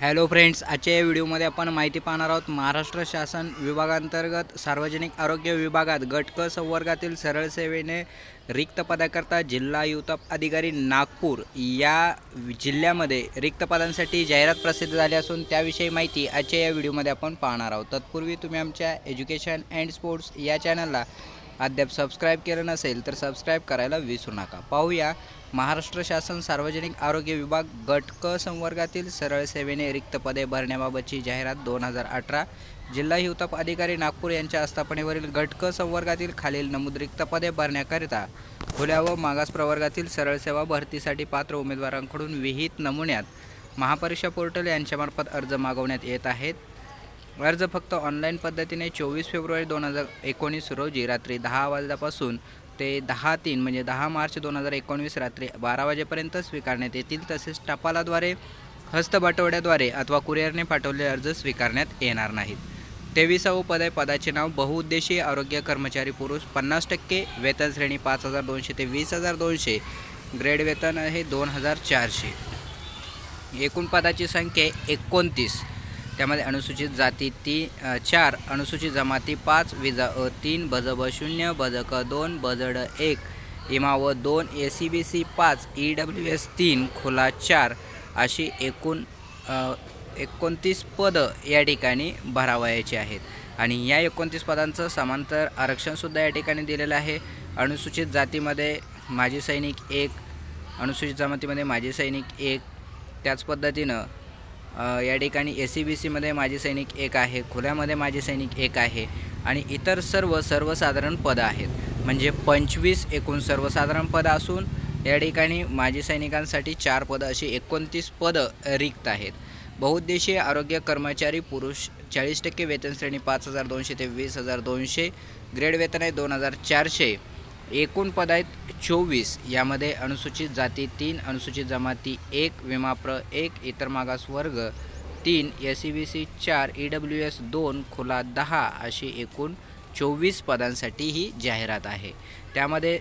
Hello friends आजच्या या व्हिडिओमध्ये आपण माहिती पाहणार आहोत महाराष्ट्र शासन विभागांतर्गत सार्वजनिक आरोग्य विभागात गट क संवर्गातील सरळ सेवेने रिक्त पदाकरता जिल्हा युतप अधिकारी नागपूर या जिल्ह्यामध्ये रिक्त पदांसाठी जाहिरात प्रसिद्ध झाली असून त्याविषयी माहिती आजच्या या व्हिडिओमध्ये आपण पाहणार आहोत. तत्पूर्वी तुम्ही आमच्या एज्युकेशन अँड स्पोर्ट्स या चॅनलला अद्याप सबस्क्राईब केलं नसेल तर सबस्क्राईब करायला विसरू नका. पाहूया महाराष्ट्र शासन सार्वजनिक आरोग्य विभाग गट क संवर्गातील सरळ सेवेने रिक्त पदे भरण्याबाबतची जाहिरात दोन हजार अठरा. जिल्हा हिवताप अधिकारी नागपूर यांच्या आस्थापनेवरील गट क संवर्गातील खालील नमूद रिक्त पदे भरण्याकरिता खुल्या व मागास प्रवर्गातील सरळ सेवा भरतीसाठी पात्र उमेदवारांकडून विहित नमुन्यात महापरीक्षा पोर्टल यांच्यामार्फत अर्ज मागवण्यात येत आहेत. अर्ज फक्त ऑनलाईन पद्धतीने चोवीस फेब्रुवारी दोन हजार एकोणीस रोजी रात्री दहा वाजल्यापासून ते दहा तीन म्हणजे दहा मार्च दोन हजार एकोणवीस रात्री बारा वाजेपर्यंत स्वीकारण्यात येतील. तसेच टपालाद्वारे हस्तबाटवड्याद्वारे अथवा कुरिअरने पाठवलेले अर्ज स्वीकारण्यात येणार नाहीत. तेविसावं पद आहे पदाचे नाव बहुउद्देशीय आरोग्य कर्मचारी पुरुष पन्नास टक्के वेतन श्रेणी पाच हजार दोनशे ते वीस हजार दोनशे ग्रेड वेतन आहे दोन हजार चारशे. एकूण पदाची संख्या एकोणतीस. त्यामध्ये अनुसूचित जाती ती चार अनुसूचित जमाती पाच विजा अ तीन बजब शून्य बजक दोन बजड एक इमा व दोन ए सी बी सी पाच ई डब्ल्यू एस तीन खुला चार अशी एकूण एकोणतीस पदं या ठिकाणी भरावयाची आहेत. आणि या एकोणतीस पदांचं समांतर आरक्षणसुद्धा या ठिकाणी दिलेलं आहे. अनुसूचित जातीमध्ये माजी सैनिक एक अनुसूचित जमातीमध्ये माजी सैनिक एक त्याच पद्धतीनं या ठिकाणी ए सी बी सीमध्ये माजी सैनिक एक आहे खुल्यामध्ये माजी सैनिक एक आहे आणि इतर सर्व सर्वसाधारण पदं आहेत. म्हणजे पंचवीस एकूण सर्वसाधारण पदं असून या ठिकाणी माजी सैनिकांसाठी चार पदं अशी एकोणतीस पदं रिक्त आहेत. बहुउद्देशीय आरोग्य कर्मचारी पुरुष चाळीस टक्के वेतन श्रेणी पाच हजार दोनशे ते वीस हजार दोनशे ग्रेड वेतन आहे दोन हजार चारशे. एकूण पद आहेत चोवीस. यामध्ये अनुसूचित जाती तीन अनुसूचित जमाती एक विमाप्र एक इतर मागास वर्ग तीन एस सी बी सी चार ई डब्ल्यू एस दोन खुला दहा अशी एकूण चोवीस पदांसाठी ही जाहिरात आहे. त्यामध्ये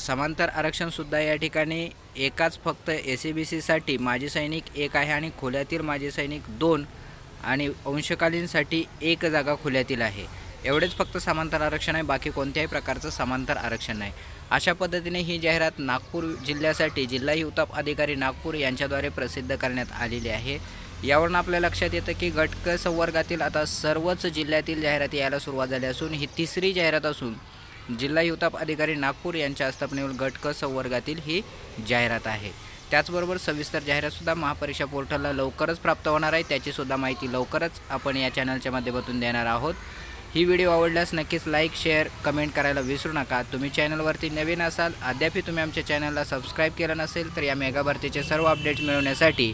समांतर आरक्षणसुद्धा या ठिकाणी एकाच फक्त ए सी बी सीसाठी माजी सैनिक एक आहे आणि खोल्यातील माजी सैनिक दोन आणि अंशकालीनसाठी एक जागा खुल्यातील आहे. एवढेच फक्त समांतर आरक्षण आहे बाकी कोणत्याही प्रकारचं समांतर आरक्षण नाही. अशा पद्धतीने ही जाहिरात नागपूर जिल्ह्यासाठी जिल्हा हिवताप अधिकारी नागपूर यांच्याद्वारे प्रसिद्ध करण्यात आलेली आहे. यावरून आपल्या लक्षात येतं की गटक संवर्गातील आता सर्वच जिल्ह्यातील जाहिराती यायला सुरुवात झाली असून ही तिसरी जाहिरात असून जिल्हा हिवताप अधिकारी नागपूर यांच्या आस्थापनेवर गटक संवर्गातील ही जाहिरात आहे. त्याचबरोबर सविस्तर जाहिरातसुद्धा महापरीक्षा पोर्टलला लवकरच प्राप्त होणार आहे. त्याचीसुद्धा माहिती लवकरच आपण या चॅनलच्या माध्यमातून देणार आहोत. ही व्हिडिओ आवडल्यास नक्कीच लाईक शेअर कमेंट करायला विसरू नका. तुम्ही चॅनलवरती नवीन असाल अद्यापही तुम्ही आमच्या चॅनलला सबस्क्राईब केलं नसेल तर या मेगा भरतीचे सर्व अपडेट्स मिळवण्यासाठी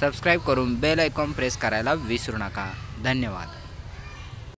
सबस्क्राईब करून बेल आयकॉन प्रेस करायला विसरू नका. धन्यवाद.